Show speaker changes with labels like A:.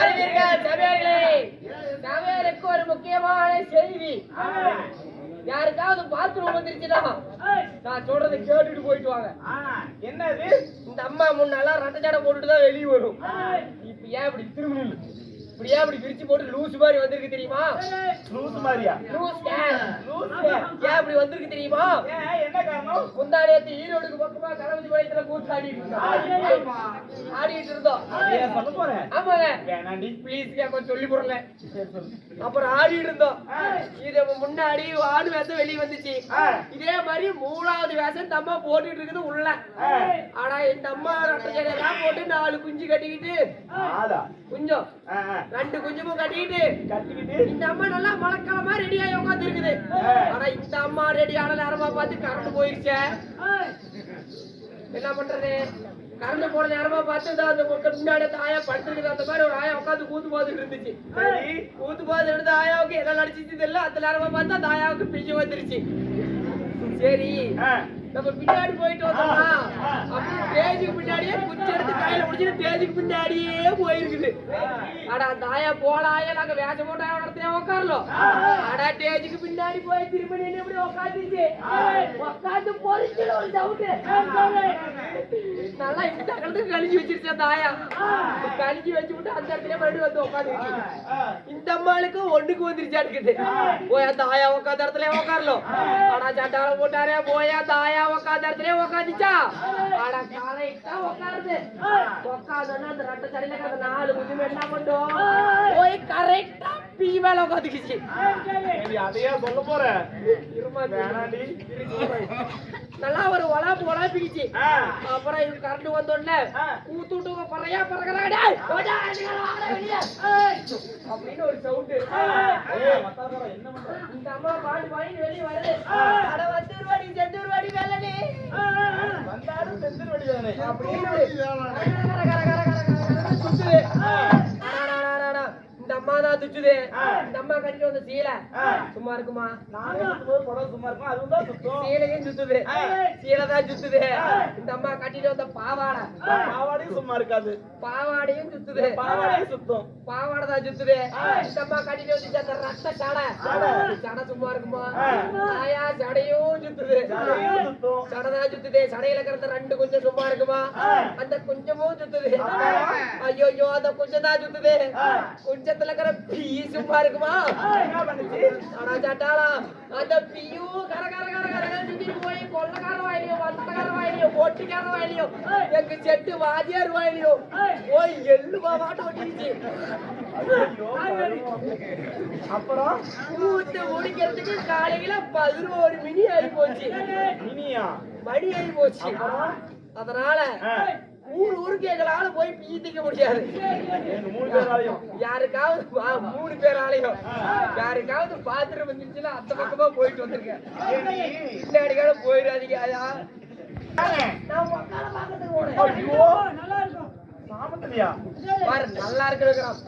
A: அறிவீர்கள் சபையார்களே சபையாருக்கு ஒரு முக்கியமான செய்தி. யாருக்காவது பாத்ரூம் வந்துருச்சுன்னா நான் சொல்றதை கேட்டுட்டு போயிட்டு வாங்க.
B: என்னது?
A: இந்த அம்மா முன்னெல்லாம் ரத்த ஜடை போட்டுட்டு தான் வெளியே வரும். இப்ப ஏன் இப்படி திரும்பி ஏன் இப்படி விரிச்சு போட்டு லூஸ் மாதிரி வந்திருக்கு தெரியுமா?
B: லூஸ் மாதிரியா?
A: லூஸ் லூஸ் ஏன்? இப்படி வந்திருக்கு தெரியுமா?
B: என்ன காரணம்?
A: முந்தானேத்து ஈரோடுக்கு பக்கமா கணபதி பாளையத்துல கூத்து ஆடிட்டு இருந்தோம் ஆடிட்டு இருந்தோம்
B: அப்படியா
A: ஆமாங்க
B: வேணாண்டி
A: ப்ளீஸ் கொஞ்சம் சொல்லி போடுறல அப்புறம் ஆடிட்டு இருந்தோம் இது முன்னாடி ஆடு வேஷம் வெளியே வந்துச்சு இதே மாதிரி மூணாவது வேஷம் இந்த அம்மா போட்டுட்டு இருக்குது உள்ள ஆனா என் அம்மா ரெட்டை ஜடையெல்லாம் போட்டு நாலு குஞ்சு கட்டிக்கிட்டு குஞ்சம் ரெண்டு குஞ்சுமும் கட்டிக்கிட்டு இந்த அம்மா நல்லா மழைக்காலமா ரெடி ஆகி
B: உட்காந்துருக்குது
A: ஆனா இந்த அம்மா ரெடி ஆன நேரமா பார்த்து கரண்ட் போயிருச்சே என்ன பண்றது? கரண்ட் போன நேரமா பார்த்து தான் அந்த பக்கம் முன்னாடி ஆயா படுத்துருக்குது அந்த மாதிரி ஒரு ஆயா உட்காந்து கூத்து பார்த்துட்டு இருந்துச்சு.
B: சரி
A: கூத்து எடுத்த ஆயாவுக்கு என்ன நடிச்சிச்சு தெரியல? அந்த நேரமா பார்த்து அந்த ஆயாவுக்கு பிஞ்சு வந்துருச்சு. சரி. நம்ம பின்னாடி போயிட்டு வந்தோம்னா
B: ஆ.
A: அப்படியே ஸ்டேஜுக்கு பின்னாடியே குச்சி எடுத்து கையில முடிச்சுட்டு ஸ்டேஜுக்கு பின்னாடியே போயிருக்குது. அட அந்த ஆயா போல ஆயா நாங்க வேஷம் போட்ட இடத்துல உட்காரலாம் அட ஸ்டேஜுக்கு பின்னாடி போய் திரும்ப நின்று இப்படி உட்காந்துச்சு உட்காந்து பொறிச்சுல ஒரு டவுட்டு நல்லா இந்த இடத்துக்கு கழிஞ்சு வச்சிருச்சு தாயா. கழிஞ்சு வச்சு விட்டு அந்த இடத்துல மறுபடியும் வந்து உட்காந்துருச்சு இந்த அம்மாளுக்கு ஒண்ணுக்கு வந்துருச்சா இருக்குது போய் அந்த ஆயா உட்காந்த இடத்துல உட்காரலாம் ஆனா சட்டால போட்டாரே போயா தாயா உட்காந்த இடத்துல உட்காந்துச்சா ஆனா கரெக்டா உட்காருது உட்காந்தோன்னா அந்த ரெட்டை சடையில நாலு குஞ்சு என்ன பண்ணும் பீ மேல உட்காந்துக்குச்சு
B: அதையா சொல்ல
A: நல்லா ஒரு உலாப்பு உலாப்பிக்கிச்சு
B: ஆ.
A: அப்புறம் இவங்க கரண்ட் வந்தோடனே. ஊத்து விட்டு பறையா. ஏய். அப்படின்னு ஒரு சவுண்டு? இந்த அம்மா பாடி பாடி வெளிய வருது. அட வந்துருவாடி செந்துருவாடி வேலனே
B: வந்தாலும் செந்தில் வடி தானே.
A: அப்படின்னு இந்த அம்மா கட்டிட்டு வந்த சீலை. சும்மா இருக்குமா?
B: சும்மா இருக்கும், அதுவும் தான் சுத்தும்.
A: சீலையும் சுத்துது. சீலை தான் சுத்துது. இந்த அம்மா கட்டிட்டு வந்த பாவாடை.
B: பாவாடையும் சும்மா இருக்காது.
A: பாவாடையும் சுத்துது.
B: பாவாடையும் சுத்தும்.
A: பாவாடை தான் சுத்துது. இந்த அம்மா கட்டிட்டு வந்துச்சு அந்த ரத்த சடை. சடை சும்மா இருக்குமா? ஆயா சடையும் சுத்துது.
B: ஜடையும் சுத்தும்.
A: சடை தான் சுத்துது. சடையில கிடந்த ரெண்டு குஞ்சம் சும்மா இருக்குமா? அந்த குஞ்சமும் சுத்துது. ஐயோ ஐயோ அந்த குஞ்சம் தான் சுத்துது. குஞ்சத்துல இருக்கிற பீ சும்மா இருக்குமா
B: என்ன பண்ணுச்சு
A: சட்டாளா அந்த பீயும் கர கர கர கர சுத்திட்டு போய் கொள்ளக்கார வாயிலையோ வந்தக்கார வாயிலையோ ஓட்டிக்கார வாயிலையோ எங்க செட்டு வாதியார் வாயிலையோ போய் எள்ளு மாட்டு ஒட்டிடுச்சு.
B: அப்புறம்
A: ஊத்து முடிக்கிறதுக்கு காலையில பதினோரு மணி ஆகி போச்சு
B: இனியா
A: மணி ஆகி போச்சு அதனால
B: ஆ.
A: ஊர் ஊருக்கு எங்களால போய் பீ திக்க முடியாது
B: மூணு
A: யாருக்காவது மூணு பேராலையும். யாருக்காவது பாத்ரூம் வந்துருச்சுன்னா அந்த பக்கமா போயிட்டு வந்திருக்கேன். பின்னாடி கூட போயிடாதீங்க ஐயா. நல்லா இருக்கிறோம்